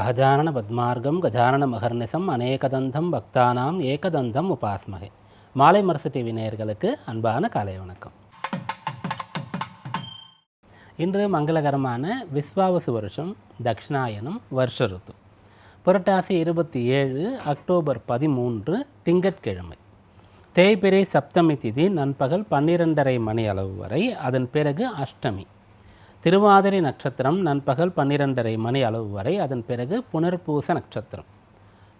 அகஜானன பத்மார்க்கம் கஜானன மகர்நிசம் அநேகதந்தம் பக்தானாம் ஏகதந்தம் உபாஸ்மகை. மாலை மரசு டிவி நேயர்களுக்கு அன்பான காலை வணக்கம். இன்று மங்களகரமான விஸ்வாவசு வருஷம் தக்ஷிணாயனம் வருஷ ருத்து புரட்டாசி இருபத்தி ஏழு அக்டோபர் பதிமூன்று திங்கட்கிழமை. தேய்பிரை சப்தமி திதி நண்பகல் பன்னிரெண்டரை மணி அளவு வரை அதன் பிறகு அஷ்டமி. திருவாதிரை நட்சத்திரம் நண்பகல் பன்னிரெண்டரை மணி அளவு வரை அதன் பிறகு புனர்பூச நட்சத்திரம்.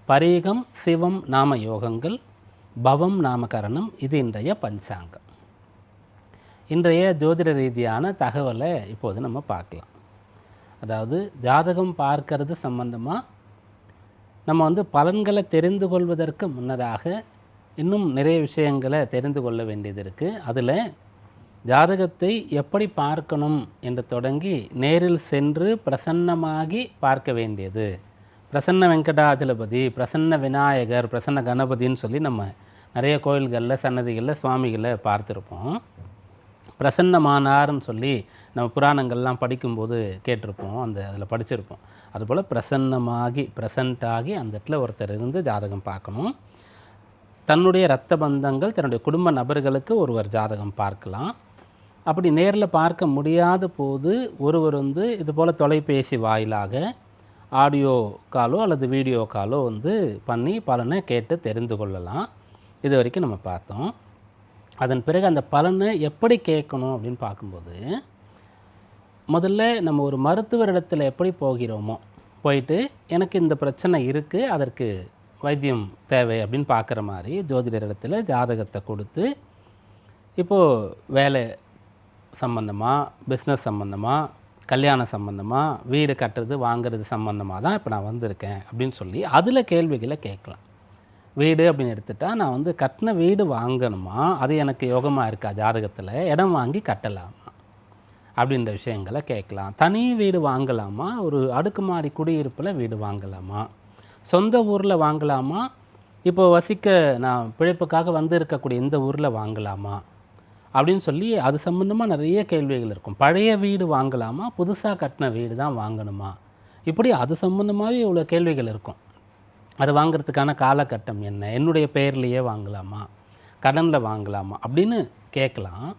பரீகம் சிவம் நாம யோகங்கள் பவம் நாமகரணம் இது இன்றைய பஞ்சாங்கம். இன்றைய ஜோதிட ரீதியான தகவலை இப்போது நம்ம பார்க்கலாம். அதாவது ஜாதகம் பார்க்கறது சம்பந்தமாக நம்ம வந்து பலன்களை தெரிந்து கொள்வதற்கு முன்னதாக இன்னும் நிறைய விஷயங்களை தெரிந்து கொள்ள வேண்டியது இருக்குது அதில் ஜாதகத்தை எப்படி பார்க்கணும் என்று தொடங்கி நேரில் சென்று பிரசன்னமாகி பார்க்க வேண்டியது. பிரசன்ன வெங்கடாஜலபதி பிரசன்ன விநாயகர் பிரசன்ன கணபதின்னு சொல்லி நம்ம நிறைய கோயில்களில் சன்னதிகளில் சுவாமிகளை பார்த்துருப்போம். பிரசன்னமானார்னு சொல்லி நம்ம புராணங்கள்லாம் படிக்கும்போது கேட்டிருப்போம். அந்த அதில் படிச்சிருப்போம். அதுபோல் பிரசன்னமாகி ப்ரெசண்ட் ஆகி அந்த இடத்துல ஒருத்தர் இருந்து ஜாதகம் பார்க்கணும். தன்னுடைய இரத்த பந்தங்கள் தன்னுடைய குடும்ப நபர்களுக்கு ஒருவர் ஜாதகம் பார்க்கலாம். அப்படி நேரில் பார்க்க முடியாத போது ஒருவர் வந்து இது போல் தொலைபேசி வாயிலாக ஆடியோ காலோ அல்லது வீடியோ காலோ வந்து பண்ணி பலனை கேட்டு தெரிந்து கொள்ளலாம். இது வரைக்கும் நம்ம பார்த்தோம். அதன் பிறகு அந்த பலனை எப்படி கேட்கணும் அப்படின்னு பார்க்கும்போது முதல்ல நம்ம ஒரு மருத்துவரிடத்தில் எப்படி போகிறோமோ போயிட்டு எனக்கு இந்த பிரச்சனை இருக்குது அதற்கு வைத்தியம் தேவை அப்படின்னு பார்க்குற மாதிரி ஜோதிடரிடத்தில் ஜாதகத்தை கொடுத்து இப்போது வேலை சம்மந்தமாக பிஸ்னஸ் சம்மந்தமாக கல்யாணம் சம்மந்தமாக வீடு கட்டுறது வாங்குறது சம்மந்தமாக தான் இப்போ நான் வந்திருக்கேன் அப்படின்னு சொல்லி அதில் கேள்விகளை கேட்கலாம். வீடு அப்படின்னு எடுத்துட்டால் நான் வந்து கட்டின வீடு வாங்கணுமா? அது எனக்கு யோகமாக இருக்கா ஜாதகத்தில்? இடம் வாங்கி கட்டலாமா? அப்படின்ற விஷயங்களை கேட்கலாம். தனி வீடு வாங்கலாமா? ஒரு அடுக்குமாடி குடியிருப்பில் வீடு வாங்கலாமா? சொந்த ஊரில் வாங்கலாமா? இப்போ வசிக்க நான் பிழைப்புக்காக வந்து இருக்கக்கூடிய இந்த ஊரில் வாங்கலாமா? அப்படின்னு சொல்லி அது சம்மந்தமாக நிறைய கேள்விகள் இருக்கும். பழைய வீடு வாங்கலாமா? புதுசாக கட்டின வீடு தான் வாங்கணுமா? இப்படி அது சம்மந்தமாகவே இவ்வளோ கேள்விகள் இருக்கும். அது வாங்குறதுக்கான காலகட்டம் என்ன? என்னுடைய பெயர்லேயே வாங்கலாமா? கடனில் வாங்கலாமா? அப்படின்னு கேட்கலாம்.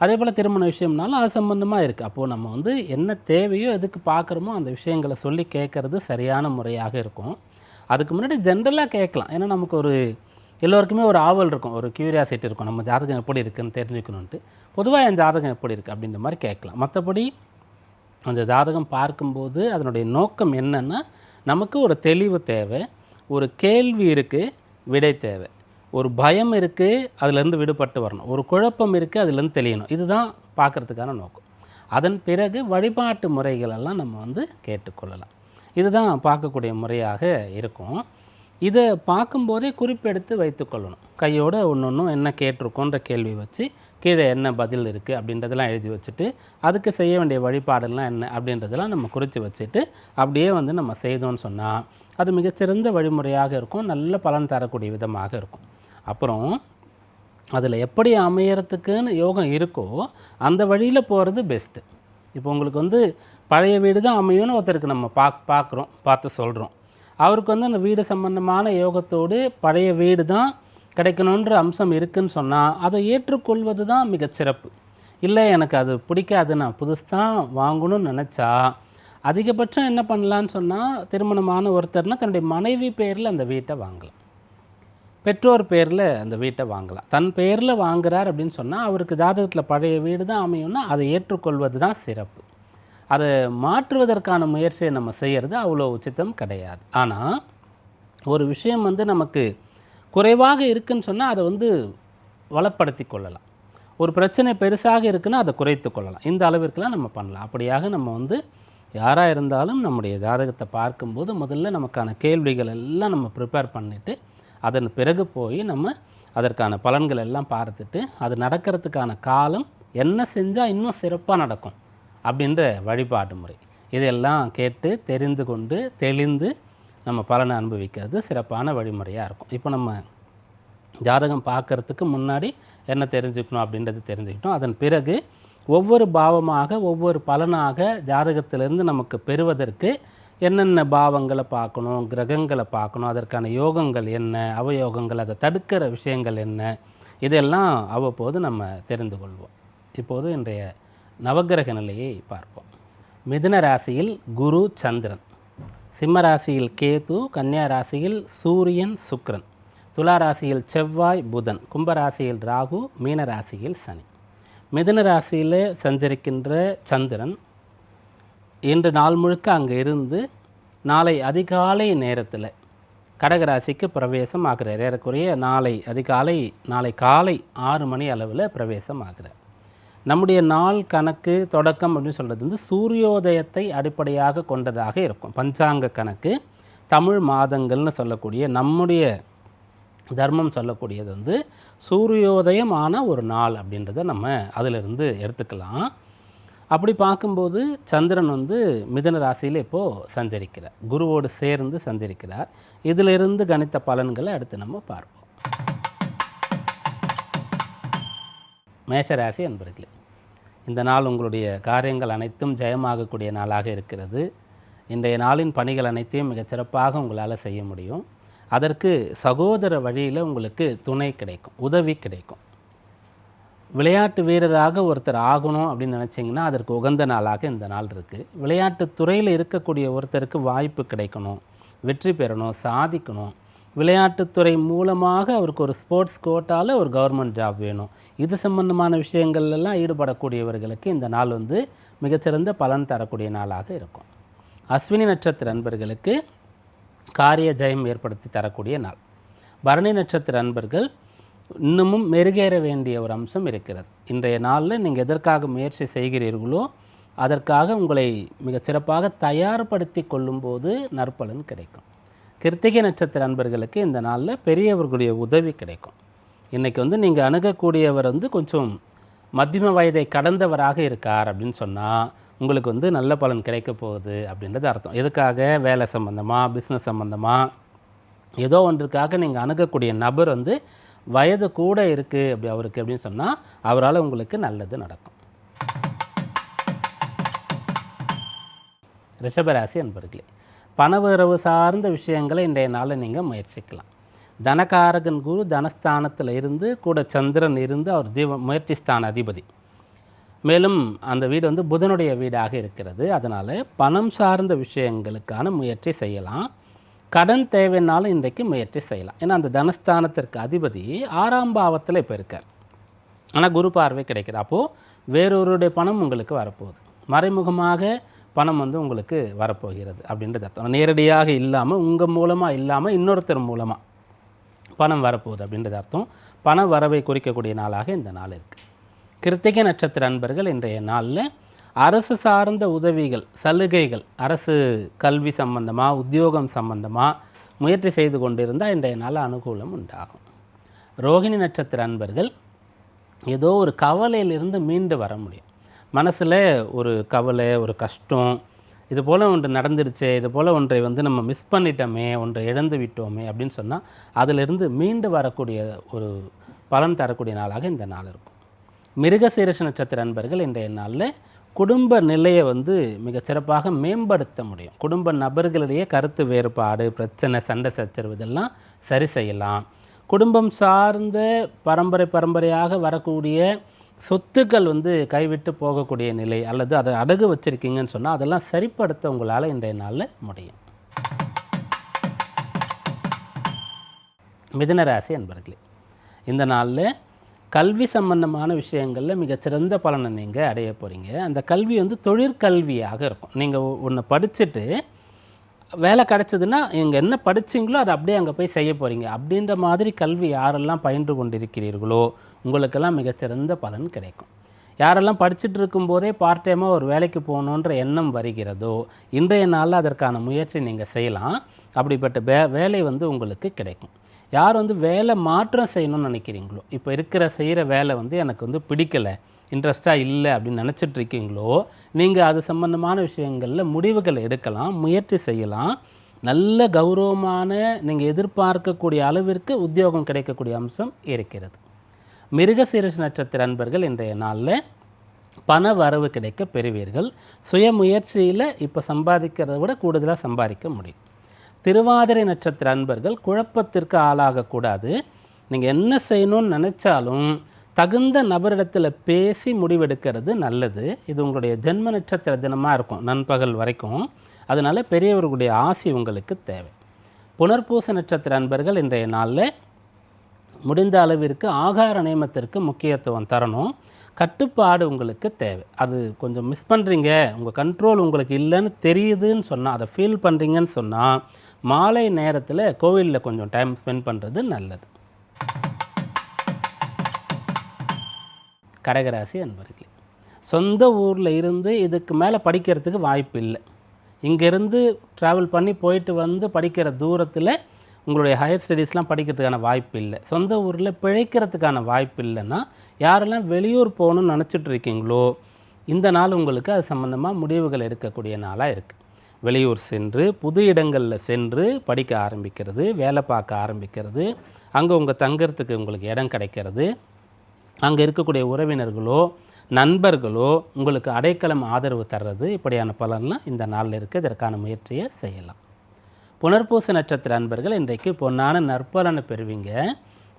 அதே போல் திருமண விஷயம்னாலும் அது சம்மந்தமாக இருக்குது அப்போது நம்ம வந்து என்ன தேவையோ எதுக்கு பார்க்குறோமோ அந்த விஷயங்களை சொல்லி கேட்குறது சரியான முறையாக இருக்கும். அதுக்கு முன்னாடி ஜென்ரலாக கேட்கலாம். ஏன்னா நமக்கு ஒரு எல்லோருக்குமே ஒரு ஆவல் இருக்கும் ஒரு க்யூரியாசிட்டி இருக்கும். நம்ம ஜாதகம் எப்படி இருக்குன்னு தெரிஞ்சுக்கணுன்ட்டு பொதுவாக என் ஜாதகம் எப்படி இருக்குது அப்படின்ற மாதிரி கேட்கலாம். மற்றபடி அந்த ஜாதகம் பார்க்கும்போது அதனுடைய நோக்கம் என்னென்னா நமக்கு ஒரு தெளிவு தேவை ஒரு கேள்வி இருக்குது விடை தேவை. ஒரு பயம் இருக்குது அதுலேருந்து விடுபட்டு வரணும். ஒரு குழப்பம் இருக்குது அதுலேருந்து தெளியணும். இதுதான் பார்க்குறதுக்கான நோக்கம். அதன் பிறகு வழிபாட்டு முறைகளெல்லாம் நம்ம வந்து கேட்டுக்கொள்ளலாம். இதுதான் பார்க்கக்கூடிய முறையாக இருக்கும். இதை பார்க்கும்போதே குறிப்பெடுத்து வைத்துக்கொள்ளணும் கையோட ஒன்று ஒன்றும் என்ன கேட்டிருக்கோன்ற கேள்வி வச்சு கீழே என்ன பதில் இருக்குது அப்படின்றதெல்லாம் எழுதி வச்சுட்டு அதுக்கு செய்ய வேண்டிய வழிபாடெல்லாம் என்ன அப்படின்றதெல்லாம் நம்ம குறித்து வச்சுட்டு அப்படியே வந்து நம்ம செய்தோம்னு சொன்னால் அது மிகச்சிறந்த வழிமுறையாக இருக்கும். நல்ல பலன் தரக்கூடிய விதமாக இருக்கும். அப்புறம் அதில் எப்படி அமையறதுக்குன்னு யோகம் இருக்கோ அந்த வழியில் போகிறது பெஸ்ட்டு இப்போ உங்களுக்கு வந்து பழைய வீடு தான் அமையும்னு ஒருத்தருக்கு நம்ம பாக் பார்க்குறோம் பார்த்து சொல்கிறோம் அவருக்கு வந்து அந்த வீடு சம்பந்தமான யோகத்தோடு பழைய வீடு தான் கிடைக்கணுன்ற அம்சம் இருக்குதுன்னு சொன்னால் அதை ஏற்றுக்கொள்வது தான் மிகச்சிறப்பு இல்லை எனக்கு அது பிடிக்காது நான் புதுசாக வாங்கணும்னு நினச்சா அதிகபட்சம் என்ன பண்ணலான்னு சொன்னால் திருமணமான ஒருத்தர்னால் தன்னுடைய மனைவி பேரில் அந்த வீட்டை வாங்கலாம். பெற்றோர் பேரில் அந்த வீட்டை வாங்கலாம். தன் பேரில் வாங்குறார் அப்படின்னு சொன்னால் அவருக்கு ஜாதகத்தில் பழைய வீடு தான் அமையும்னா அதை ஏற்றுக்கொள்வது தான் சிறப்பு. அதை மாற்றுவதற்கான முயற்சியை நம்ம செய்கிறது அவ்வளோ உச்சித்தம் கிடையாது. ஆனால் ஒரு விஷயம் வந்து நமக்கு குறைவாக இருக்குன்னு சொன்னால் அதை வந்து வளப்படுத்தி கொள்ளலாம். ஒரு பிரச்சனை பெருசாக இருக்குன்னா அதை குறைத்து கொள்ளலாம். இந்த அளவிற்குலாம் நம்ம பண்ணலாம். அப்படியாக நம்ம வந்து யாராக இருந்தாலும் நம்முடைய ஜாதகத்தை பார்க்கும்போது முதல்ல நமக்கான கேள்விகள் எல்லாம் நம்ம ப்ரிப்பேர் பண்ணிவிட்டு அதன் பிறகு போய் நம்ம அதற்கான பலன்கள் எல்லாம் பார்த்துட்டு அது நடக்கிறதுக்கான காலம் என்ன செஞ்சால் இன்னும் சிறப்பாக நடக்கும். அப்படின்ற வழிபாட்டு முறை. இதெல்லாம் கேட்டு தெரிந்து கொண்டு தெளிந்து நம்ம பலனை அனுபவிக்கிறது சிறப்பான வழிமுறையாக இருக்கும். இப்போ நம்ம ஜாதகம் பார்க்கறதுக்கு முன்னாடி என்ன தெரிஞ்சுக்கணும் அப்படின்றது தெரிஞ்சுக்கிட்டோம். அதன் பிறகு ஒவ்வொரு பாவமாக ஒவ்வொரு பலனாக ஜாதகத்திலிருந்து நமக்கு பெறுவதற்கு என்னென்ன பாவங்களை பார்க்கணும் கிரகங்களை பார்க்கணும் அதற்கான யோகங்கள் என்ன அவயோகங்கள் அதை தடுக்கிற விஷயங்கள் என்ன இதெல்லாம் அவ்வப்போது நம்ம தெரிந்து கொள்வோம். இப்போது இன்றைய நவக்கிரக நிலையை பார்ப்போம். மிதுன ராசியில் குரு சந்திரன். சிம்ம ராசியில் கேது கன்னியா ராசியில் சூரியன் சுக்ரன் துலா ராசியில் செவ்வாய் புதன். கும்பராசியில் ராகு மீன ராசியில் சனி. மிதுன ராசியில் சஞ்சரிக்கின்ற சந்திரன் இன்று நாள் முழுக்க அங்கே இருந்து நாளை அதிகாலை நேரத்தில் கடகராசிக்கு பிரவேசம் ஆகிறார். ஏறக்குறைய நாளை அதிகாலை நாளை காலை ஆறு மணி அளவில் பிரவேசம் ஆகிறார். நம்முடைய நாள் கணக்கு தொடக்கம் அப்படின்னு சொல்கிறது வந்து சூரியோதயத்தை அடிப்படையாக கொண்டதாக இருக்கும். பஞ்சாங்க கணக்கு தமிழ் மாதங்கள்னு சொல்லக்கூடிய நம்முடைய தர்மம் சொல்லக்கூடியது வந்து சூரியோதயமான ஒரு நாள் அப்படின்றத நம்ம அதிலிருந்து எடுத்துக்கலாம். அப்படி பார்க்கும்போது சந்திரன் வந்து மிதன ராசியில் இப்போது சஞ்சரிக்கிறார். குருவோடு சேர்ந்து சஞ்சரிக்கிறார். இதிலிருந்து கணித்த பலன்களை அடுத்து நம்ம பார்ப்போம். மேஷராசி அன்பர்களே இந்த நாள் உங்களுடைய காரியங்கள் அனைத்தும் ஜெயமாகக்கூடிய நாளாக இருக்கிறது. இன்றைய நாளின் பணிகள் அனைத்தையும் மிகச் சிறப்பாக உங்களால் செய்ய முடியும். அதற்கு சகோதர வழியில் உங்களுக்கு துணை கிடைக்கும் உதவி கிடைக்கும். விளையாட்டு வீரராக ஒருத்தர் ஆகணும் அப்படின்னு நினச்சிங்கன்னா அதற்கு உகந்த நாளாக இந்த நாள் இருக்குது விளையாட்டு துறையில் இருக்கக்கூடிய ஒருத்தருக்கு வாய்ப்பு கிடைக்கணும் வெற்றி பெறணும் சாதிக்கணும். விளையாட்டுத்துறை மூலமாக அவருக்கு ஒரு ஸ்போர்ட்ஸ் கோட்டாவில் ஒரு கவர்மெண்ட் ஜாப் வேணும். இது சம்பந்தமான விஷயங்கள்லாம் ஈடுபடக்கூடியவர்களுக்கு இந்த நாள் வந்து மிகச்சிறந்த பலன் தரக்கூடிய நாளாக இருக்கும். அஸ்வினி நட்சத்திர அன்பர்களுக்கு காரிய ஜெயம் ஏற்படுத்தி தரக்கூடிய நாள். பரணி நட்சத்திர அன்பர்கள் இன்னமும் மெருகேற வேண்டிய ஒரு அம்சம் இருக்கிறது. இன்றைய நாளில் நீங்கள் எதற்காக முயற்சி செய்கிறீர்களோ அதற்காக உங்களை மிகச் சிறப்பாக தயார்படுத்தி கொள்ளும்போது நற்பலன் கிடைக்கும். கிருத்திகை நட்சத்திர அன்பர்களுக்கு இந்த நாளில் பெரியவர்களுடைய உதவி கிடைக்கும். இன்றைக்கி வந்து நீங்கள் அணுகக்கூடியவர் வந்து கொஞ்சம் மத்தியம வயதை கடந்தவராக இருக்கார் அப்படின்னு சொன்னால் உங்களுக்கு வந்து நல்ல பலன் கிடைக்க போகுது அப்படின்றது அர்த்தம். எதுக்காக? வேலை சம்மந்தமாக பிஸ்னஸ் சம்மந்தமாக ஏதோ ஒன்றுக்காக நீங்கள் அணுகக்கூடிய நபர் வந்து வயது கூட இருக்குது அப்படி அவருக்கு அப்படின்னு சொன்னால் அவரால் உங்களுக்கு நல்லது நடக்கும். ரிஷபராசி அன்பர்களே பணவரவு சார்ந்த விஷயங்களை இன்றைய நாளில் நீங்கள் முயற்சிக்கலாம். தனகாரகன் குரு தனஸ்தானத்தில் இருந்து கூட சந்திரன் இருந்து அவர் தீப முயற்சி ஸ்தான அதிபதி. மேலும் அந்த வீடு வந்து புதனுடைய வீடாக இருக்கிறது. அதனால் பணம் சார்ந்த விஷயங்களுக்கான முயற்சி செய்யலாம். கடன் தேவைன்னாலும் இன்றைக்கு முயற்சி செய்யலாம். ஏன்னா அந்த தனஸ்தானத்திற்கு அதிபதி ஆறாம் பாவத்தில் இப்போ இருக்கார். ஆனால் குரு பார்வை கிடைக்கிது அப்போது வேறொருடைய பணம் உங்களுக்கு வரப்போகுது. மறைமுகமாக பணம் வந்து உங்களுக்கு வரப்போகிறது அப்படின்றது அர்த்தம். நேரடியாக இல்லாமல் உங்கள் மூலமாக இல்லாமல் இன்னொருத்தர் மூலமாக பணம் வரப்போகுது அப்படின்றது அர்த்தம். பண வரவை குறிக்கக்கூடிய நாளாக இந்த நாள் இருக்குது கிருத்திகை நட்சத்திர அன்பர்கள் இன்றைய நாளில் அரசு சார்ந்த உதவிகள் சலுகைகள் அரசு கல்வி சம்பந்தமாக உத்தியோகம் சம்பந்தமாக முயற்சி செய்து கொண்டிருந்தால் இன்றைய நாள் அனுகூலம் உண்டாகும். ரோகிணி நட்சத்திர அன்பர்கள் ஏதோ ஒரு கவலையிலிருந்து மீண்டு வர முடியும். மனசில் ஒரு கவலை ஒரு கஷ்டம் இது போல் ஒன்று நடந்துருச்சே இது போல் ஒன்றை வந்து நம்ம மிஸ் பண்ணிட்டோமே ஒன்றை இழந்து விட்டோமே அப்படின்னு சொன்னால் அதிலிருந்து மீண்டு வரக்கூடிய ஒரு பலன் தரக்கூடிய நாளாக இந்த நாள் இருக்கும். மிருகசீரஷ நட்சத்திர அன்பர்கள் இன்றைய நாளில் குடும்ப நிலையை வந்து மிக சிறப்பாக மேம்படுத்த முடியும். குடும்ப நபர்களிடையே கருத்து வேறுபாடு பிரச்சனை சண்டை சச்சரவு இதெல்லாம் சரி செய்யலாம். குடும்பம் சார்ந்த பரம்பரை பரம்பரையாக வரக்கூடிய சொத்துக்கள் வந்து கைவிட்டு போகக்கூடிய நிலை அல்லது அதை அடகு வச்சுருக்கீங்கன்னு சொன்னால் அதெல்லாம் சரிப்படுத்த உங்களால் இன்றைய நாளில் முடியும். மிதனராசி அன்பர்களே இந்த நாளில் கல்வி சம்பந்தமான விஷயங்களில் மிகச்சிறந்த பலனை நீங்கள் அடைய போகிறீங்க அந்த கல்வி வந்து தொழிற்கல்வியாக இருக்கும். நீங்கள் ஒன்று படிச்சுட்டு வேலை கிடச்சதுன்னா இங்கே என்ன படிச்சீங்களோ அதை அப்படியே அங்கே போய் செய்ய போகிறீங்க அப்படின்ற மாதிரி கல்வி யாரெல்லாம் பயின்று கொண்டிருக்கிறீர்களோ உங்களுக்கெல்லாம் மிகச்சிறந்த பலன் கிடைக்கும். யாரெல்லாம் படிச்சுட்டு இருக்கும்போதே பார்ட் டைமாக ஒரு வேலைக்கு போகணுன்ற எண்ணம் வருகிறதோ இன்றைய நாளில் அதற்கான முயற்சி நீங்கள் செய்யலாம். அப்படிப்பட்ட வே வேலை வந்து உங்களுக்கு கிடைக்கும். யார் வந்து வேலை மாற்றம் செய்யணும்னு நினைக்கிறீங்களோ இப்போ இருக்கிற செய்கிற வேலை வந்து எனக்கு வந்து பிடிக்கலை இன்ட்ரெஸ்ட்டாக இல்லை அப்படின்னு நினச்சிட்டு இருக்கீங்களோ நீங்கள் அது சம்பந்தமான விஷயங்களில் முடிவுகள் எடுக்கலாம் முயற்சி செய்யலாம். நல்ல கௌரவமான நீங்கள் எதிர்பார்க்கக்கூடிய அளவிற்கு உத்தியோகம் கிடைக்கக்கூடிய அம்சம் இருக்கிறது. மிருகசீரஷ நட்சத்திர அன்பர்கள் இன்றைய நாளில் பண வரவு கிடைக்க பெறுவீர்கள். சுய முயற்சியில் இப்போ சம்பாதிக்கிறத விட கூடுதலாக சம்பாதிக்க முடியும். திருவாதிரை நட்சத்திர அன்பர்கள் குழப்பத்திற்கு ஆளாகக்கூடாது நீங்கள் என்ன செய்யணும்னு நினச்சாலும் தகுந்த நபரிடத்தில் பேசி முடிவெடுக்கிறது நல்லது. இது உங்களுடைய ஜென்ம நட்சத்திர தினமாக இருக்கும் நண்பகல் வரைக்கும். அதனால் பெரியவர்களுடைய ஆசி உங்களுக்கு தேவை. புனர்பூச நட்சத்திர அன்பர்கள் இன்றைய நாளில் முடிந்த அளவிற்கு ஆகார நியமத்திற்கு முக்கியத்துவம் தரணும். கட்டுப்பாடு உங்களுக்கு தேவை. அது கொஞ்சம் மிஸ் பண்ணுறீங்க உங்கள் கண்ட்ரோல் உங்களுக்கு இல்லைன்னு தெரியுதுன்னு சொன்னால் அதை ஃபீல் பண்ணுறீங்கன்னு சொன்னால் மாலை நேரத்தில் கோவிலில் கொஞ்சம் டைம் ஸ்பெண்ட் பண்ணுறது நல்லது. கடகராசி அன்பர்களே சொந்த ஊரில் இருந்து இதுக்கு மேலே படிக்கிறதுக்கு வாய்ப்பு இல்லை. இங்கேருந்து ட்ராவல் பண்ணி போயிட்டு வந்து படிக்கிற தூரத்தில் உங்களுடைய ஹையர் ஸ்டடீஸ்லாம் படிக்கிறதுக்கான வாய்ப்பு இல்லை. சொந்த ஊரில் பிழைக்கிறதுக்கான வாய்ப்பு இல்லைன்னா யாரெல்லாம் வெளியூர் போகணும்னு நினச்சிட்டு இருக்கீங்களோ இந்த நாள் உங்களுக்கு அது சம்மந்தமாக முடிவுகள் எடுக்கக்கூடிய நாளாக இருக்குது வெளியூர் சென்று புது இடங்களில் சென்று படிக்க ஆரம்பிக்கிறது வேலை பார்க்க ஆரம்பிக்கிறது அங்கே உங்கள் தங்கிறதுக்கு உங்களுக்கு இடம் கிடைக்கிறது அங்கே இருக்கக்கூடிய உறவினர்களோ நண்பர்களோ உங்களுக்கு அடைக்கலம் ஆதரவு தர்றது இப்படியான பலன்லாம் இந்த நாளில் இருக்குது இதற்கான முயற்சியை செய்யலாம். புனர்பூச நட்சத்திர அன்பர்கள் இன்றைக்கு பொன்னான நற்பலனை பெறுவீங்க.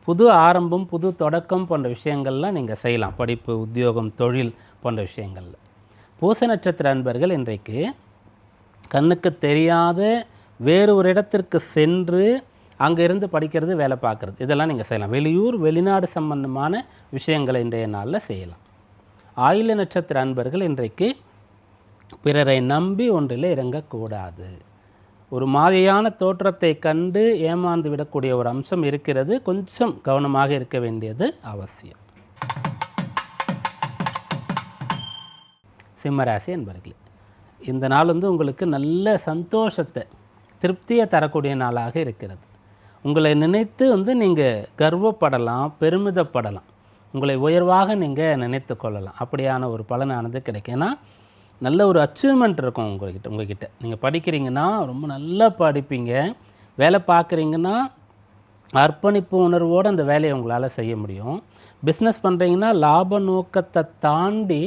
புது ஆரம்பம் புது தொடக்கம் போன்ற விஷயங்கள்லாம் நீங்கள் செய்யலாம். படிப்பு உத்தியோகம் தொழில் போன்ற விஷயங்களில். பூச நட்சத்திர அன்பர்கள் இன்றைக்கு கண்ணுக்கு தெரியாத வேறு ஒரு இடத்திற்கு சென்று அங்கே இருந்து படிக்கிறது வேலை பார்க்குறது. இதெல்லாம் நீங்கள் செய்யலாம். வெளியூர் வெளிநாடு சம்பந்தமான விஷயங்களை இன்றைய நாளில் செய்யலாம். ஆயுள நட்சத்திர அன்பர்கள் இன்றைக்கு பிறரை நம்பி ஒன்றில் இறங்கக்கூடாது. ஒரு மாதிரியான தோற்றத்தை கண்டு ஏமாந்து விடக்கூடிய ஒரு அம்சம் இருக்கிறது. கொஞ்சம் கவனமாக இருக்க வேண்டியது அவசியம். சிம்மராசி என்பர்களே இந்த நாள் வந்து உங்களுக்கு நல்ல சந்தோஷத்தை திருப்தியை தரக்கூடிய நாளாக இருக்கிறது. உங்களை நினைத்து வந்து நீங்கள் கர்வப்படலாம் பெருமிதப்படலாம். உங்களை உயர்வாக நீங்கள் நினைத்து கொள்ளலாம். அப்படியான ஒரு பலனானது கிடைக்கும். ஏன்னா நல்ல ஒரு அச்சீவ்மெண்ட் இருக்கும் உங்கள்கிட்ட உங்ககிட்ட. நீங்கள் படிக்கிறீங்கன்னா ரொம்ப நல்லா படிப்பீங்க. வேலை பார்க்குறீங்கன்னா அர்ப்பணிப்பு உணர்வோடு அந்த வேலையை உங்களால் செய்ய முடியும். பிஸ்னஸ் பண்ணுறீங்கன்னா லாப நோக்கத்தை தாண்டி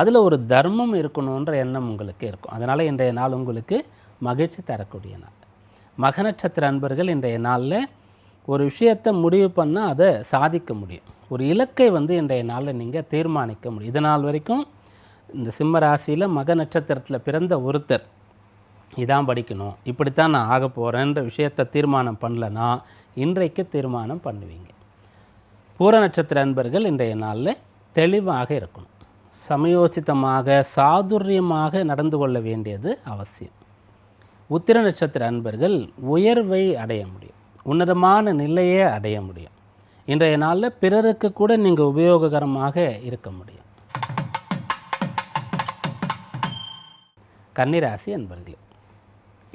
அதில் ஒரு தர்மம் இருக்கணுன்ற எண்ணம் உங்களுக்கு இருக்கும். அதனால் இன்றைய நாள் உங்களுக்கு மகிழ்ச்சி தரக்கூடிய நாள். மக நட்சத்திர அன்பர்கள் இன்றைய நாளில் ஒரு விஷயத்தை முடிவு பண்ணால் அதை சாதிக்க முடியும். ஒரு இலக்கை வந்து இன்றைய நாளில் நீங்கள் தீர்மானிக்க முடியும். இது நாள் வரைக்கும் இந்த சிம்ம ராசியில் மக நட்சத்திரத்தில் பிறந்த ஒருத்தர். இதான் படிக்கணும். இப்படித்தான் நான் ஆக போகிறேன்ற விஷயத்தை தீர்மானம் பண்ணலன்னா இன்றைக்கு தீர்மானம் பண்ணுவீங்க. பூர நட்சத்திர அன்பர்கள் இன்றைய நாளில் தெளிவாக இருக்கணும். சமயோசிதமாக சாதுரியமாக நடந்து கொள்ள வேண்டியது அவசியம். உத்திர நட்சத்திர அன்பர்கள் உயர்வை அடைய முடியும். உன்னதமான நிலையை அடைய முடியும். இன்றைய நாளில் பிறருக்கு கூட நீங்கள் உபயோககரமாக இருக்க முடியும். கன்னிராசி அன்பர்களே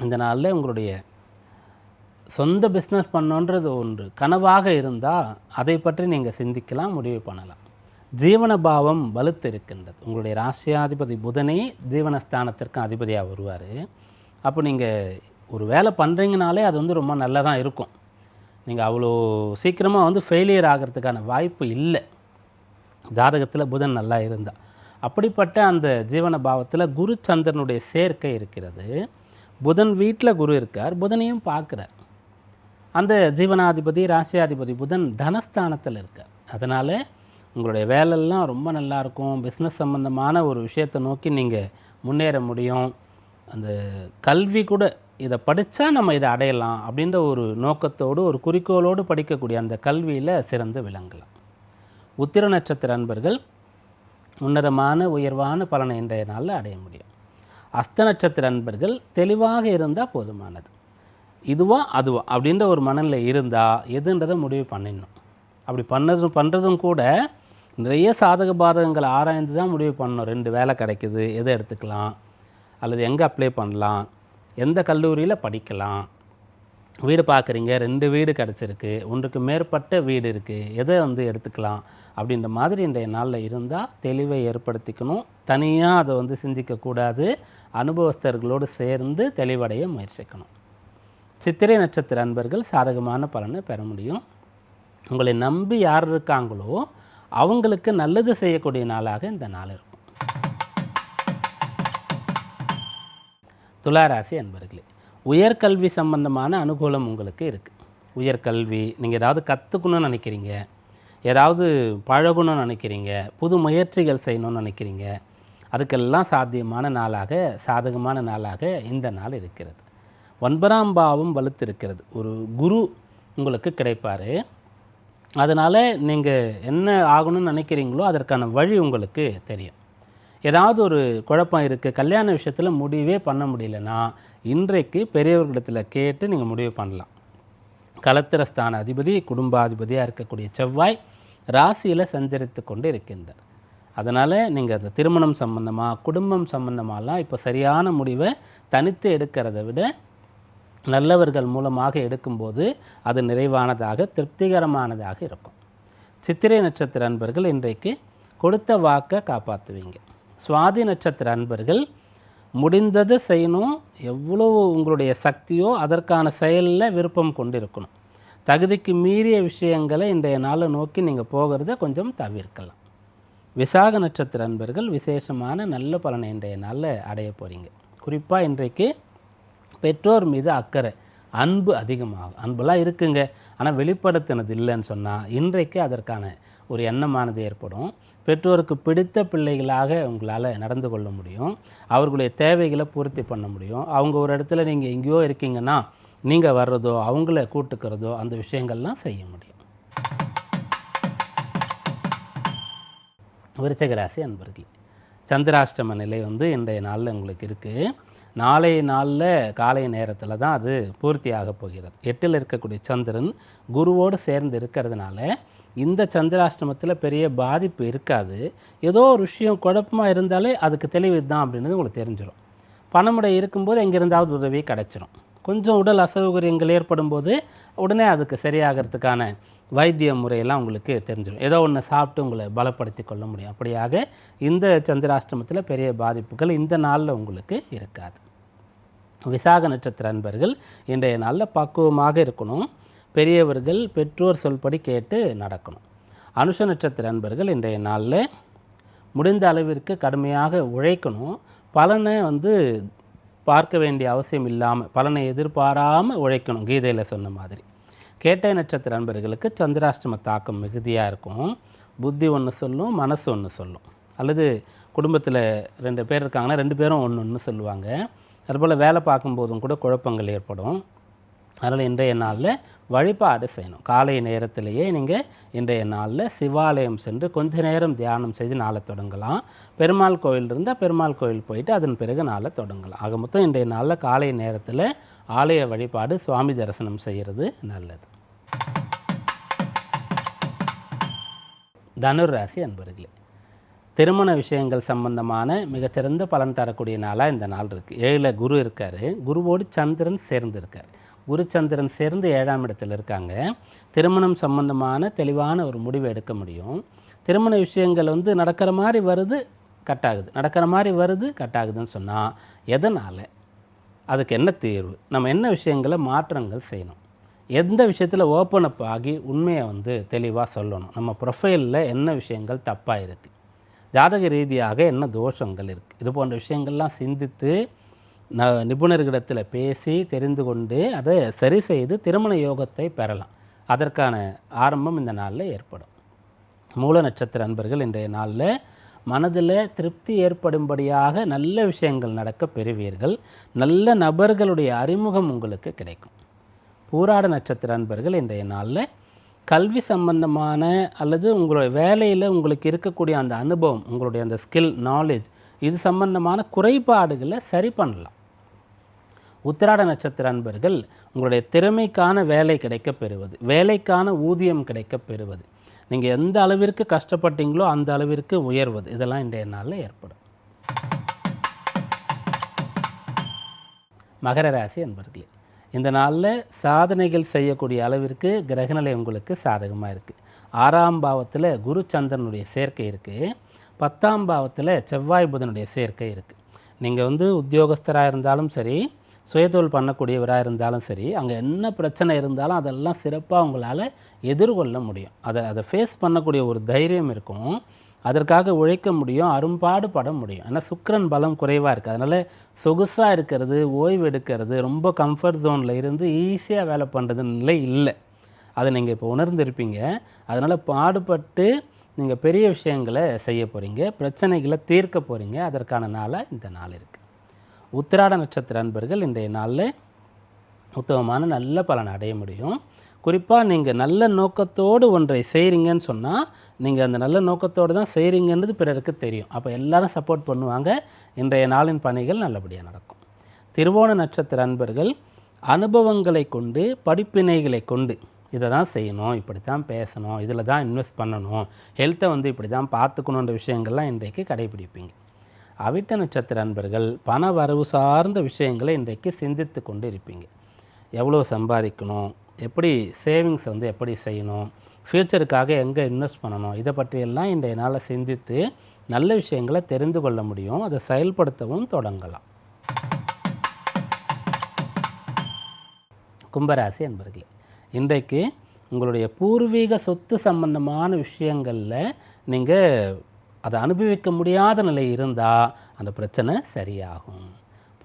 இந்த நாளில் உங்களுடைய சொந்த பிஸ்னஸ் பண்ணோன்றது ஒன்று. கனவாக இருந்தால் அதை பற்றி நீங்கள் சிந்திக்கலாம் முடிவு பண்ணலாம். ஜீவன பாவம் வலுத்து இருக்கின்றது உங்களுடைய ராசியாதிபதி புதனே ஜீவனஸ்தானத்திற்கு அதிபதியாக வருவார். அப்போ நீங்கள் ஒரு வேலை பண்ணுறீங்கனாலே அது வந்து ரொம்ப நல்லதாக இருக்கும். நீங்கள் அவ்வளோ சீக்கிரமாக வந்து ஃபெயிலியர் ஆகிறதுக்கான வாய்ப்பு இல்லை. ஜாதகத்தில் புதன் நல்லா இருந்தால் அப்படிப்பட்ட அந்த ஜீவன பாவத்தில் குரு சந்திரனுடைய சேர்க்கை இருக்கிறது. புதன் வீட்டில் குரு இருக்கார் புதனையும் பார்க்குறார். அந்த ஜீவனாதிபதி ராசியாதிபதி புதன் தனஸ்தானத்தில் இருக்கார். அதனால் உங்களுடைய வேலையெல்லாம் ரொம்ப நல்லா இருக்கும். பிஸ்னஸ் சம்மந்தமான ஒரு விஷயத்தை நோக்கி நீங்கள் முன்னேற முடியும். அந்த கல்வி கூட இதை படித்தா நம்ம இதை அடையலாம் அப்படின்ற ஒரு நோக்கத்தோடு ஒரு குறிக்கோளோடு படிக்கக்கூடிய அந்த கல்வியில் சிறந்து விளங்கலாம். உத்திர நட்சத்திர அன்பர்கள் உன்னதமான உயர்வான பலனை இன்றைய நாளில் அடைய முடியும். அஸ்த நட்சத்திர நண்பர்கள் தெளிவாக இருந்தால் போதுமானது. இதுவா அதுவா அப்படின்ற ஒரு மனநிலை இருந்தால் எதுன்றதை முடிவு பண்ணிடணும். அப்படி பண்ணதும் பண்ணுறதும் கூட நிறைய சாதக பாதகங்களை ஆராய்ந்து தான் முடிவு பண்ணணும். ரெண்டு வேலை கிடைக்குது எதை எடுத்துக்கலாம் அல்லது எங்கே அப்ளை பண்ணலாம் எந்த கல்லூரியில் படிக்கலாம் வீடு பார்க்குறீங்க ரெண்டு வீடு கிடச்சிருக்கு ஒன்றுக்கு மேற்பட்ட வீடு இருக்குது எதை வந்து எடுத்துக்கலாம் அப்படின்ற மாதிரி இன்றைய நாளில் இருந்தால் தெளிவை ஏற்படுத்திக்கணும். தனியாக அதை வந்து சிந்திக்கக்கூடாது அனுபவஸ்தர்களோடு சேர்ந்து தெளிவடைய முயற்சிக்கணும். சித்திரை நட்சத்திர அன்பர்கள் சாதகமான பலனை பெற முடியும். உங்களை நம்பி யார் இருக்காங்களோ அவங்களுக்கு நல்லது செய்யக்கூடிய நாளாக இந்த நாள் இருக்கும். துளாராசி அன்பர்களே உயர்கல்வி சம்பந்தமான அனுகூலம் உங்களுக்கு இருக்குது உயர்கல்வி நீங்கள் ஏதாவது கற்றுக்கணும்னு நினைக்கிறீங்க. ஏதாவது பழகணும்னு நினைக்கிறீங்க. புது முயற்சிகள் செய்யணும்னு நினைக்கிறீங்க. அதுக்கெல்லாம் சாத்தியமான நாளாக சாதகமான நாளாக இந்த நாள் இருக்கிறது. ஒன்பதாம் பாவம் வலுத்திருக்கிறது. ஒரு குரு உங்களுக்கு கிடைப்பார். அதனால் நீங்கள் என்ன ஆகணும்னு நினைக்கிறீங்களோ அதற்கான வழி உங்களுக்கு தெரியும். ஏதாவது ஒரு குழப்பம் இருக்குது கல்யாண விஷயத்தில் முடிவே பண்ண முடியலன்னா இன்றைக்கு பெரியவர்களிடத்தில் கேட்டு நீங்கள் முடிவு பண்ணலாம். கலத்திரஸ்தான அதிபதி குடும்பாதிபதியாக இருக்கக்கூடிய செவ்வாய் ராசியில் சஞ்சரித்து கொண்டு இருக்கின்றார். அதனால் நீங்கள் அந்த திருமணம் சம்பந்தமாக குடும்பம் சம்பந்தமாலாம் இப்போ சரியான முடிவை தனித்து எடுக்கிறத விட நல்லவர்கள் மூலமாக எடுக்கும்போது அது நிறைவானதாக திருப்திகரமானதாக இருக்கும். சித்திரை நட்சத்திர அன்பர்கள் இன்றைக்கு கொடுத்த வாக்கை காப்பாற்றுவீங்க சுவாதி நட்சத்திர அன்பர்கள் முடிந்ததை செய்யணும் எவ்வளோ உங்களுடைய சக்தியோ அதற்கான செயலில் விருப்பம் கொண்டு இருக்கணும் தகுதிக்கு மீறிய விஷயங்களை இன்றைய நாளை நோக்கி நீங்கள் போகிறத கொஞ்சம் தவிர்க்கலாம். விசாக நட்சத்திர அன்பர்கள் விசேஷமான நல்ல பலனை இன்றைய நாளில் அடைய போகிறீங்க குறிப்பாக இன்றைக்கு பெற்றோர் மீது அக்கறை அன்பு அதிகமாகும் அன்பெல்லாம் இருக்குங்க. ஆனால் வெளிப்படுத்தினது இல்லைன்னு சொன்னால் இன்றைக்கு அதற்கான ஒரு எண்ணமானது ஏற்படும். பெற்றோருக்கு பிடித்த பிள்ளைகளாக உங்களால் நடந்து கொள்ள முடியும். அவர்களுடைய தேவைகளை பூர்த்தி பண்ண முடியும். அவங்க ஒரு இடத்துல நீங்கள் எங்கேயோ இருக்கீங்கன்னா நீங்கள் வர்றதோ அவங்கள கூட்டுக்கிறதோ அந்த விஷயங்கள்லாம் செய்ய முடியும். விருச்சகராசி அன்பர்கள் சந்திராஷ்டம நிலை வந்து இன்றைய நாளில் உங்களுக்கு இருக்குது நாளைய நாளில் காலை நேரத்தில் தான் அது பூர்த்தியாக போகிறது. எட்டில் இருக்கக்கூடிய சந்திரன் குருவோடு சேர்ந்து இருக்கிறதுனால இந்த சந்திராஷ்டமத்தில் பெரிய பாதிப்பு இருக்காது. ஏதோ ஒரு விஷயம் குழப்பமாக இருந்தாலே அதுக்கு தெளிவு தான் அப்படின்றது உங்களுக்கு தெரிஞ்சிடும் பணமுடை இருக்கும்போது எங்கேருந்தாவது உதவி கிடச்சிரும். கொஞ்சம் உடல் அசௌகரியங்கள் ஏற்படும் போது உடனே அதுக்கு சரியாகிறதுக்கான வைத்திய முறையெல்லாம் உங்களுக்கு தெரிஞ்சிடும் ஏதோ ஒன்று சாப்பிட்டு உங்களை பலப்படுத்தி கொள்ள முடியும். அப்படியாக இந்த சந்திராஷ்டமத்தில் பெரிய பாதிப்புகள் இந்த நாளில் உங்களுக்கு இருக்காது. விசாக நட்சத்திர அன்பர்கள் இன்றைய நாளில் பக்குவமாக இருக்கணும். பெரியவர்கள் பெற்றோர் சொல்படி கேட்டு நடக்கணும். அனுஷ நட்சத்திர அன்பர்கள் இன்றைய நாளில் முடிந்த அளவிற்கு கடுமையாக உழைக்கணும். பலனை வந்து பார்க்க வேண்டிய அவசியம் இல்லாமல் பலனை எதிர்பாராமல் உழைக்கணும். கீதையில் சொன்ன மாதிரி. கேட்டை நட்சத்திர அன்பர்களுக்கு சந்திராஷ்டம தாக்கம் மிகுதியாக இருக்கும். புத்தி ஒன்று சொல்லும் மனசு ஒன்று சொல்லும். அல்லது குடும்பத்தில் ரெண்டு பேர் இருக்காங்கன்னா ரெண்டு பேரும் ஒன்று ஒன்று சொல்லுவாங்க. அதுபோல் வேலை பார்க்கும்போதும் கூட குழப்பங்கள் ஏற்படும். அதனால் இன்றைய நாளில் வழிபாடு செய்யணும். காலை நேரத்திலேயே நீங்கள் இன்றைய நாளில் சிவாலயம் சென்று கொஞ்ச நேரம் தியானம் செய்து நாளை தொடங்கலாம். பெருமாள் கோயில் இருந்தால் பெருமாள் கோயில் போயிட்டு அதன் பிறகு நாளை தொடங்கலாம். ஆக மொத்தம் இன்றைய நாளில் காலை நேரத்தில் ஆலய வழிபாடு சுவாமி தரிசனம் செய்கிறது நல்லது. தனுராசி அன்பர்களே திருமண விஷயங்கள் சம்பந்தமான மிகச்சிறந்த பலன் தரக்கூடிய நாளாக இந்த நாள் இருக்குது ஏழில் குரு இருக்கார். குருவோடு சந்திரன் சேர்ந்து இருக்கார் குரு சந்திரன் சேர்ந்து ஏழாம் இடத்துல இருக்காங்க. திருமணம் சம்பந்தமான தெளிவான ஒரு முடிவை எடுக்க முடியும். திருமண விஷயங்கள் வந்து நடக்கிற மாதிரி வருது கட் ஆகுது. நடக்கிற மாதிரி வருது கட் ஆகுதுன்னு சொன்னால் எதனால்? அதுக்கு என்ன தீர்வு? நம்ம என்ன விஷயங்களை மாற்றங்கள் செய்யணும்? எந்த விஷயத்தில் ஓப்பன் அப் ஆகி உண்மையை வந்து தெளிவாக சொல்லணும்? நம்ம ப்ரொஃபைலில் என்ன விஷயங்கள் தப்பாக இருக்குது ஜாதக ரீதியாக என்ன தோஷங்கள் இருக்குது இது போன்ற விஷயங்கள்லாம் சிந்தித்து ந நிபுணர்களிடத்தில் பேசி தெரிந்து கொண்டு அதை சரி செய்து திருமண யோகத்தை பெறலாம். அதற்கான ஆரம்பம் இந்த நாளில் ஏற்படும். மூல நட்சத்திர அன்பர்கள் இன்றைய நாளில் மனதில் திருப்தி ஏற்படும்படியாக நல்ல விஷயங்கள் நடக்க பெறுவீர்கள். நல்ல நபர்களுடைய அறிமுகம் உங்களுக்கு கிடைக்கும். பூராட நட்சத்திர அன்பர்கள் இன்றைய நாளில் கல்வி சம்பந்தமான அல்லது உங்களுடைய வேலையில் உங்களுக்கு இருக்கக்கூடிய அந்த அனுபவம் உங்களுடைய அந்த ஸ்கில் நாலேஜ் இது சம்பந்தமான குறைபாடுகளை சரி பண்ணலாம். உத்திராட நட்சத்திர அன்பர்கள் உங்களுடைய திறமைக்கான வேலை கிடைக்கப் பெறுவது வேலைக்கான ஊதியம் கிடைக்கப் பெறுவது. நீங்கள் எந்த அளவிற்கு கஷ்டப்பட்டீங்களோ அந்த அளவிற்கு உயர்வது. இதெல்லாம் இன்றைய நாளில் ஏற்படும். மகர ராசி அன்பர்களே இந்த நாளில் சாதனைகள் செய்யக்கூடிய அளவிற்கு கிரகநிலை உங்களுக்கு சாதகமாக இருக்குது ஆறாம் பாவத்தில் குரு சந்திரனுடைய சேர்க்கை இருக்குது பத்தாம் பாவத்தில் செவ்வாய் புதனுடைய சேர்க்கை இருக்குது நீங்கள் வந்து உத்தியோகஸ்தராக இருந்தாலும் சரி சுயதொழில் பண்ணக்கூடியவராக இருந்தாலும் சரி அங்கே என்ன பிரச்சனை இருந்தாலும் அதெல்லாம் சிறப்பாக உங்களால் எதிர்கொள்ள முடியும். அதை அதை ஃபேஸ் பண்ணக்கூடிய ஒரு தைரியம் இருக்கும். அதற்காக உழைக்க முடியும் அரும்பாடு பட முடியும். ஏன்னா சுக்கரன் பலம் குறைவாக இருக்குது அதனால் சொகுசாக இருக்கிறது ஓய்வு எடுக்கிறது ரொம்ப கம்ஃபர்ட் ஜோனில் இருந்து ஈஸியாக வேலை பண்ணுறது நிலை இல்லை. அதை நீங்கள் இப்போ உணர்ந்திருப்பீங்க. அதனால் பாடுபட்டு நீங்கள் பெரிய விஷயங்களை செய்ய போகிறீங்க பிரச்சனைகளை தீர்க்க போகிறீங்க அதற்கான நாளாக இந்த நாள் இருக்குது உத்திராட நட்சத்திர அன்பர்கள் இன்றைய நாளில் உத்தமமான நல்ல பலன் அடைய முடியும். குறிப்பாக நீங்கள் நல்ல நோக்கத்தோடு ஒன்றை செய்கிறீங்கன்னு சொன்னால் நீங்கள் அந்த நல்ல நோக்கத்தோடு தான் செய்கிறீங்கன்றது பிறருக்கு தெரியும். அப்போ எல்லாரும் சப்போர்ட் பண்ணுவாங்க. இன்றைய நாளின் பணிகள் நல்லபடியாக நடக்கும். திருவோண நட்சத்திர அன்பர்கள் அனுபவங்களை கொண்டு படிப்பினைகளை கொண்டு இதை தான் செய்யணும் இப்படி தான் பேசணும் இதில் தான் இன்வெஸ்ட் பண்ணணும் ஹெல்த்தை வந்து இப்படி தான் பார்த்துக்கணுன்ற விஷயங்கள்லாம் இன்றைக்கு கடைபிடிப்பீங்க. அவிட்ட நட்சத்திர அன்பர்கள் பண வரவு சார்ந்த விஷயங்களை இன்றைக்கு சிந்தித்து கொண்டு இருப்பீங்க எவ்வளோ சம்பாதிக்கணும்? எப்படி சேவிங்ஸ் வந்து எப்படி செய்யணும்? ஃப்யூச்சருக்காக எங்கே இன்வெஸ்ட் பண்ணணும்? இதை பற்றியெல்லாம் இன்றைய நாளில் சிந்தித்து நல்ல விஷயங்களை தெரிந்து கொள்ள முடியும். அதை செயல்படுத்தவும் தொடங்கலாம். கும்பராசி அன்பர்களே இன்றைக்கு உங்களுடைய பூர்வீக சொத்து சம்பந்தமான விஷயங்களில் நீங்கள் அதை அனுபவிக்க முடியாத நிலை இருந்தால் அந்த பிரச்சனை சரியாகும்.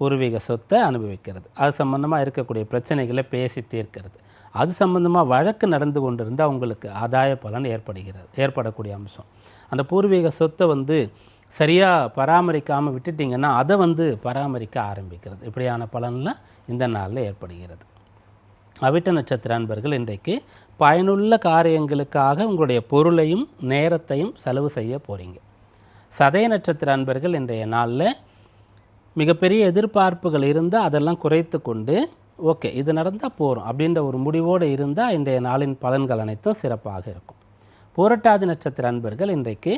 பூர்வீக சொத்தை அனுபவிக்கிறது. அது சம்மந்தமாக இருக்கக்கூடிய பிரச்சனைகளை பேசி தீர்க்கிறது. அது சம்மந்தமாக வழக்கு நடந்து கொண்டிருந்தால் உங்களுக்கு ஆதாய பலன் ஏற்படுகிறது ஏற்படக்கூடிய அம்சம். அந்த பூர்வீக சொத்தை வந்து சரியாக பராமரிக்காமல் விட்டுட்டிங்கன்னா அதை வந்து பராமரிக்க ஆரம்பிக்கிறது. இப்படியான பலன்லாம் இந்த நாளில் ஏற்படுகிறது. அவிட்ட நட்சத்திர அன்பர்கள் இன்றைக்கு பயனுள்ள காரியங்களுக்காக உங்களுடைய பொருளையும் நேரத்தையும் செலவு செய்ய போகிறீங்க சதய நட்சத்திர அன்பர்கள் இன்றைய நாளில் மிகப்பெரிய எதிர்பார்ப்புகள் இருந்தால் அதெல்லாம் குறைத்து கொண்டு ஓகே இது நடந்தால் போகிறோம் அப்படின்ற ஒரு முடிவோடு இருந்தால் இன்றைய நாளின் பலன்கள் அனைத்தும் சிறப்பாக இருக்கும். பூரட்டாதி நட்சத்திர அன்பர்கள் இன்றைக்கு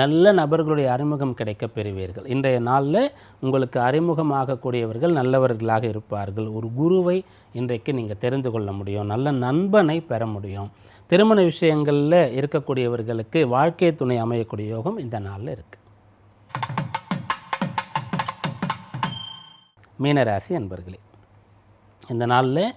நல்ல நபர்களுடைய அறிமுகம் கிடைக்க பெறுவீர்கள். இன்றைய நாளில் உங்களுக்கு அறிமுகமாகக்கூடியவர்கள் நல்லவர்களாக இருப்பார்கள். ஒரு குருவை இன்றைக்கு நீங்கள் தெரிந்து கொள்ள முடியும். நல்ல நண்பனை பெற முடியும். திருமண விஷயங்களில் இருக்கக்கூடியவர்களுக்கு வாழ்க்கை துணை அமையக்கூடிய யோகம் இந்த நாளில் இருக்குது மீனராசி அன்பர்களே இந்த நாளில்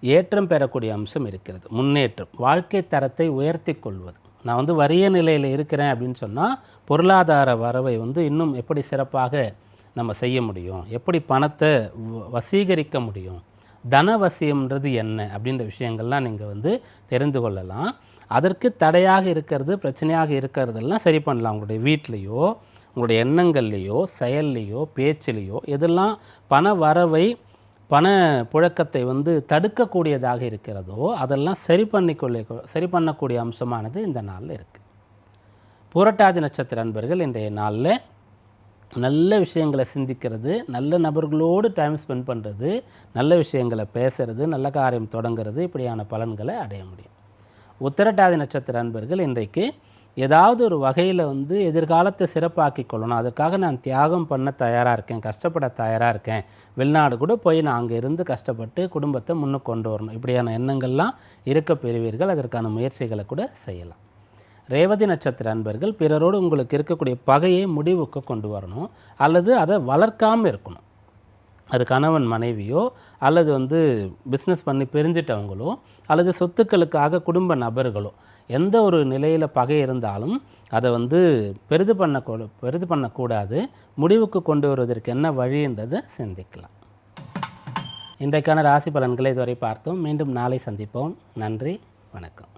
ஏற்றம் பெறக்கூடிய அம்சம் இருக்கிறது. முன்னேற்றம் வாழ்க்கை தரத்தை உயர்த்தி கொள்வது. நான் வந்து வறிய நிலையில் இருக்கிறேன் அப்படின்னு சொன்னால் பொருளாதார வரவை வந்து இன்னும் எப்படி சிறப்பாக நம்ம செய்ய முடியும்? எப்படி பணத்தை வ- வசீகரிக்க முடியும்? தனவசியம்ன்றது என்ன அப்படின்ற விஷயங்கள்லாம் நீங்கள் வந்து தெரிந்து கொள்ளலாம். அதற்கு தடையாக இருக்கிறது பிரச்சனையாக இருக்கிறதெல்லாம் சரி பண்ணலாம். உங்களுடைய வீட்லேயோ உங்களுடைய எண்ணங்கள்லேயோ செயல்லையோ பேச்சிலேயோ எதெல்லாம் பண வரவை பண புழக்கத்தை வந்து தடுக்கக்கூடியதாக இருக்கிறதோ அதெல்லாம் சரி பண்ணிக்கொள்ள சரி பண்ணக்கூடிய அம்சமானது இந்த நாளில் இருக்குது புரட்டாதி நட்சத்திர அன்பர்கள் இன்றைய நாளில் நல்ல விஷயங்களை சிந்திக்கிறது நல்ல நபர்களோடு டைம் ஸ்பெண்ட் பண்ணுறது நல்ல விஷயங்களை பேசுகிறது நல்ல காரியம் தொடங்குறது இப்படியான பலன்களை அடைய முடியும். உத்திரட்டாதி நட்சத்திர அன்பர்கள் இன்றைக்கு ஏதாவது ஒரு வகையில் வந்து எதிர்காலத்தை சிறப்பாக்கி கொள்ளணும். அதற்காக நான் தியாகம் பண்ண தயாராக இருக்கேன் கஷ்டப்பட தயாராக இருக்கேன். வெளிநாடு கூட போய் நான் அங்கே இருந்து கஷ்டப்பட்டு குடும்பத்தை முன்னுக்கு கொண்டு வரணும். இப்படியான எண்ணங்கள்லாம் இருக்க பெறுவீர்கள். அதற்கான முயற்சிகளை கூட செய்யலாம். ரேவதி நட்சத்திர அன்பர்கள் பிறரோடு உங்களுக்கு இருக்கக்கூடிய பகையை முடிவுக்கு கொண்டு வரணும். அல்லது அதை வளர்க்காமல் இருக்கணும். அது கணவன் மனைவியோ அல்லது வந்து பிஸ்னஸ் பண்ணி பிரிஞ்சிட்டவங்களோ அல்லது சொத்துக்களுக்காக குடும்ப நபர்களோ எந்த ஒரு நிலையில் பகை இருந்தாலும் அதை வந்து பெரிது பண்ண பெரிது பண்ணக்கூடாது. முடிவுக்கு கொண்டு வருவதற்கு என்ன வழின்றதை சிந்திக்கலாம். இன்றைக்கான ராசி பலன்களை இதுவரை பார்த்தோம். மீண்டும் நாளை சந்திப்போம். நன்றி வணக்கம்.